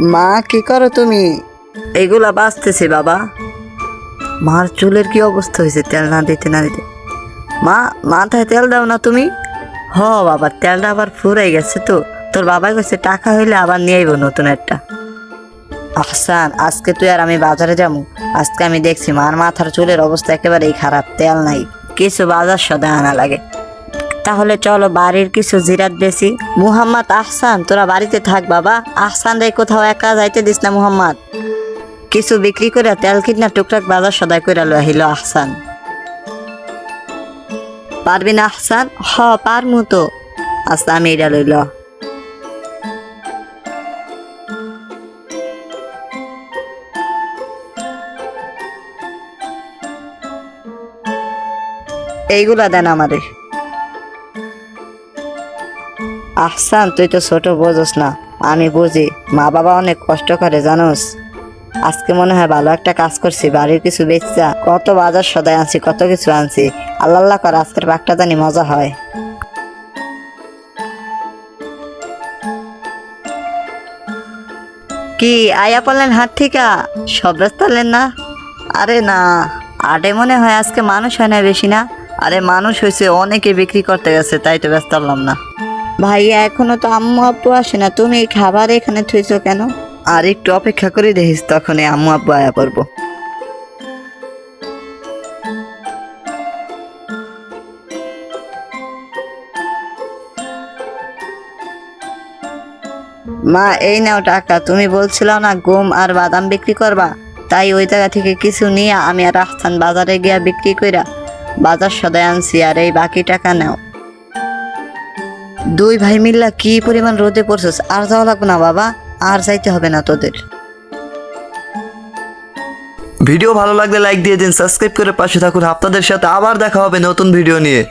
মা, কি করো তুমি? এগুলা বাঁচতেছে বাবা। মার চুলের কি অবস্থা হয়েছে তেল না দিতে না দিতে? মা, মাথায় তেল দাও না তুমি? হ বাবা, তেলটা আবার ফুরাই গেছে তো। তোর বাবা কাছে টাকা হইলে আবার নিয়ে আইব নতুন একটা। আহসান আজকে তুই আর আমি বাজারে যাব। আজকে আমি দেখছি মার মাথার চুলের অবস্থা একেবারেই খারাপ, তেল নাই। কিছু বাজার সদা আনা লাগে। তাহলে চলো বাড়ির কিছু জিরাত বেশি। মুহাম্মদ আহসান, তোরা বাড়িতে থাক বাবা। আহসান রে, কোথাও একা যাইতে দিস না মুহাম্মদ। কিছু বিক্রি করে তেল কিনা টুকটাক বাজার সদাই করে লো আহিল আহসান। পারবি না আহসান? হ, পারমু তো। আচ্ছা আমি এটা লইল এইগুলা দেন আমারে। আহসান, তুই তো ছোট, বোঝস না। আমি বুঝি, মা বাবা অনেক কষ্ট করে, জানোস? আজকে মনে হয় ভালো একটা কাজ করছি, বাড়ির কিছু বেচা, কত বাজার সদাই আনছি, কত কিছু আনছি। আল্লাহ আল্লাহ কর, আজকের পাকটা জানি মজা হয়। কি, আয়া পড়লেন হাত ঠিকা? সব রাস্তালেন না? আরে না, আটে মনে হয় আজকে মানুষ হয় না বেশি না? আরে মানুষ হয়েছে, অনেকে বিক্রি করতে গেছে, তাই তো ব্যস্ত না। ভাইয়া এখনও তো আম্মু আব্বু আসে না। তুমি এই খাবার এখানে থুইছো কেন? আর একটু অপেক্ষা করে দেখিস তখনই আম্মু আব্বু আয়া পড়ব। মা এই নাও টাকা। তুমি বলছিল না গম আর বাদাম বিক্রি করবা? তাই ওই জায়গা থেকে কিছু নিয়ে আমি আর আহসান বাজারে গিয়া বিক্রি কইরা বাজার সদায় আনছি আর এই বাকি টাকা নাও। দুই ভাই মিল্লা কি পরিমাণ রোদে পড়ছস? আর যাওয়া লাগবে না বাবা, আর যাইতে হবে না তোদের। ভিডিও ভালো লাগলে লাইক দিয়ে দিন সাবস্ক্রাইব করে পাশে থাকুন। আপনাদের সাথে আবার দেখা হবে নতুন ভিডিও নিয়ে।